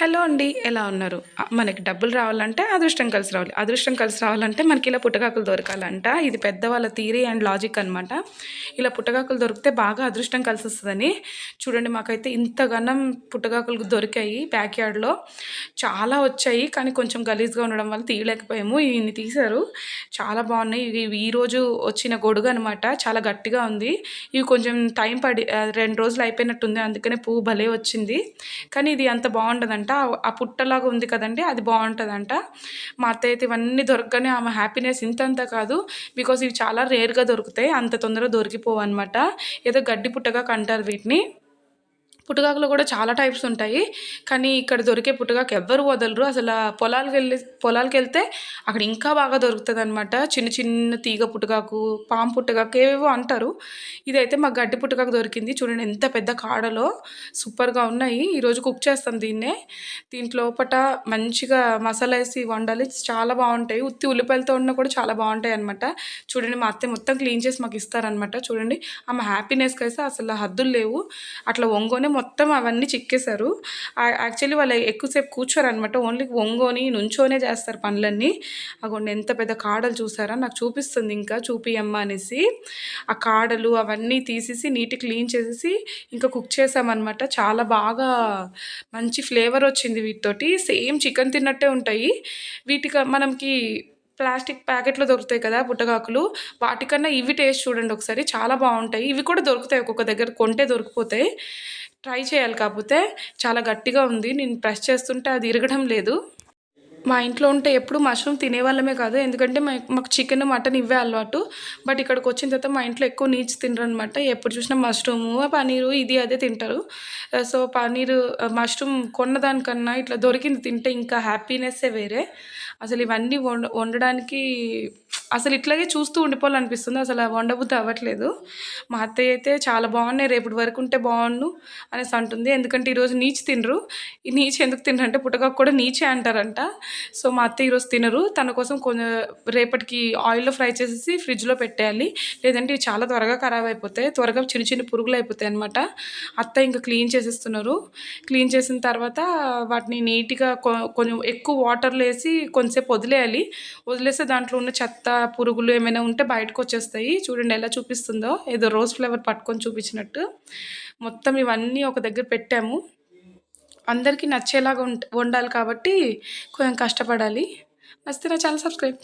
Hello అండి ఎలా ఉన్నారు? మనకి డబ్బులు రావాలంటే అదృష్టం కలిసి రావాలి. అదృష్టం కలిసి రావాలంటే మనకి ఇలా పుట్టగాకులు దొరకాలంట. ఇది పెద్దవాళ్ళ థీరీ అండ్ లాజిక్ అనమాట ఇలా పుట్టకాకులు దొరికితే బాగా అదృష్టం కలిసి వస్తుందని చూడండి మాకైతే ఇంతగానం పుట్టగాకులు దొరికాయి బ్యాక్ యార్డ్లో చాలా వచ్చాయి కానీ కొంచెం గలీజ్గా ఉండడం వల్ల తీయలేకపోయాము. ఇన్ని తీశారు. చాలా బాగున్నాయి. ఇవి ఈరోజు వచ్చిన గొడుగు అనమాట చాలా గట్టిగా ఉంది. ఇవి కొంచెం టైం పడి రెండు రోజులు అయిపోయినట్టుంది. అందుకనే పువ్వు భలే వచ్చింది. కానీ ఇది అంత బాగుండదంట. అంట ఆ పుట్టలాగా ఉంది కదండి అది బాగుంటుందంట. మా అత్త అయితే ఇవన్నీ దొరకగానే ఆమె హ్యాపీనెస్ ఇంతంత కాదు. బికాస్ ఇవి చాలా రేర్గా దొరుకుతాయి అంత తొందరగా దొరికిపోవు అనమాట ఏదో గడ్డి పుట్టగా కంటారు వీటిని. పుట్టగాకులు కూడా చాలా టైప్స్ ఉంటాయి. కానీ ఇక్కడ దొరికే పుట్టగాకు ఎవ్వరు వదలరు. అసలు పొలాలకు వెళ్ళి పొలాలకు వెళ్తే అక్కడ ఇంకా బాగా దొరుకుతుంది అనమాట చిన్న చిన్న తీగ పుట్టగాకు పాము పుట్టగాకు ఏవేవో అంటారు. ఇదైతే మాకు గడ్డి పుట్టగాకు దొరికింది. చూడండి ఎంత పెద్ద కాడలో సూపర్గా ఉన్నాయి. ఈరోజు కుక్ చేస్తాం దీన్నే. దీంట్లో మంచిగా మసాలా వేసి వండాలి. చాలా బాగుంటాయి. ఉత్తి ఉల్లిపాయలతో ఉన్న కూడా చాలా బాగుంటాయి అనమాట చూడండి మా అత్తే మొత్తం క్లీన్ చేసి మాకు ఇస్తారనమాట చూడండి. ఆమె హ్యాపీనెస్కి అయితే అసలు హద్దులు లేవు. అట్లా ఒంగోనే మొత్తం అవన్నీ చిక్కేశారు. యాక్చువల్లీ వాళ్ళు ఎక్కువసేపు కూర్చోరు అనమాట ఓన్లీ వంగోని నుంచోనే చేస్తారు పనులన్నీ. అగోండి ఎంత పెద్ద కాడలు చూసారా? నాకు చూపిస్తుంది ఇంకా చూపియమ్మ అనేసి. ఆ కాడలు అవన్నీ తీసేసి నీట్ క్లీన్ చేసేసి ఇంకా కుక్ చేసామన్నమాట. చాలా బాగా మంచి ఫ్లేవర్ వచ్చింది వీటితోటి. సేమ్ చికెన్ తిన్నట్టే ఉంటాయి. వీటికి మనకి ప్లాస్టిక్ ప్యాకెట్లో దొరుకుతాయి కదా పుట్టగాకులు. వాటికన్నా ఇవి టేస్ట్ చూడండి ఒకసారి. చాలా బాగుంటాయి. ఇవి కూడా దొరుకుతాయి ఒక్కొక్క దగ్గర. కొంటే దొరికిపోతాయి. ట్రై చేయాలి. కాకపోతే చాలా గట్టిగా ఉంది. నేను ప్రెస్ చేస్తుంటే అది ఇరగడం లేదు. మా ఇంట్లో ఉంటే ఎప్పుడు మష్రూమ్ తినేవాళ్ళమే కాదు. ఎందుకంటే మా మాకు చికెన్ మటన్ ఇవే అలవాటు. బట్ ఇక్కడికి వచ్చిన తర్వాత మా ఇంట్లో ఎక్కువ నీచు తినరు అనమాట ఎప్పుడు చూసినా మష్రూము పనీరు ఇది అదే తింటారు. సో పనీరు మష్రూమ్ కొన్నదానికన్నా ఇట్లా దొరికింది తింటే ఇంకా హ్యాపీనెస్సే వేరే. అసలు ఇవన్నీ వండ వండడానికి అసలు ఇట్లాగే చూస్తూ ఉండిపోవాలనిపిస్తుంది. అసలు వండబుద్ధి అవ్వట్లేదు. మా అత్తయ్య అయితే చాలా బాగున్నాయి. రేపటి వరకు ఉంటే బాగుండు అనేసి అంటుంది. ఎందుకంటే ఈరోజు నీచు తినరు. ఈ నీచు ఎందుకు తినరంటే పుట్టగాకు కూడా నీచే అంటారంట. సో మా అత్తయ్య ఈరోజు తినరు. తన కోసం కొంచెం రేపటికి ఆయిల్లో ఫ్రై చేసేసి ఫ్రిడ్జ్లో పెట్టేయాలి. లేదంటే ఇవి చాలా త్వరగా ఖరాబ్ అయిపోతాయి. త్వరగా చిన్న చిన్న పురుగులు అయిపోతాయి అనమాట అత్త ఇంకా క్లీన్ చేసేస్తున్నారు. క్లీన్ చేసిన తర్వాత వాటిని నీట్గా కొ- కొంచెం ఎక్కువ వాటర్లో వేసి కొంచెంసేపు వదిలేయాలి. వదిలేస్తే దాంట్లో ఉన్న చెత్త పురుగులు ఏమైనా ఉంటే బయటకు వచ్చేస్తాయి చూడండి ఎలా చూపిస్తుందో. ఏదో రోజ్ ఫ్లేవర్ పట్టుకొని చూపించినట్టు. మొత్తం ఇవన్నీ ఒక దగ్గర పెట్టాము. అందరికీ నచ్చేలాగా ఉంట వండాలి కాబట్టి కొంచెం కష్టపడాలి. నచ్చితే నా ఛానల్ సబ్స్క్రైబ్.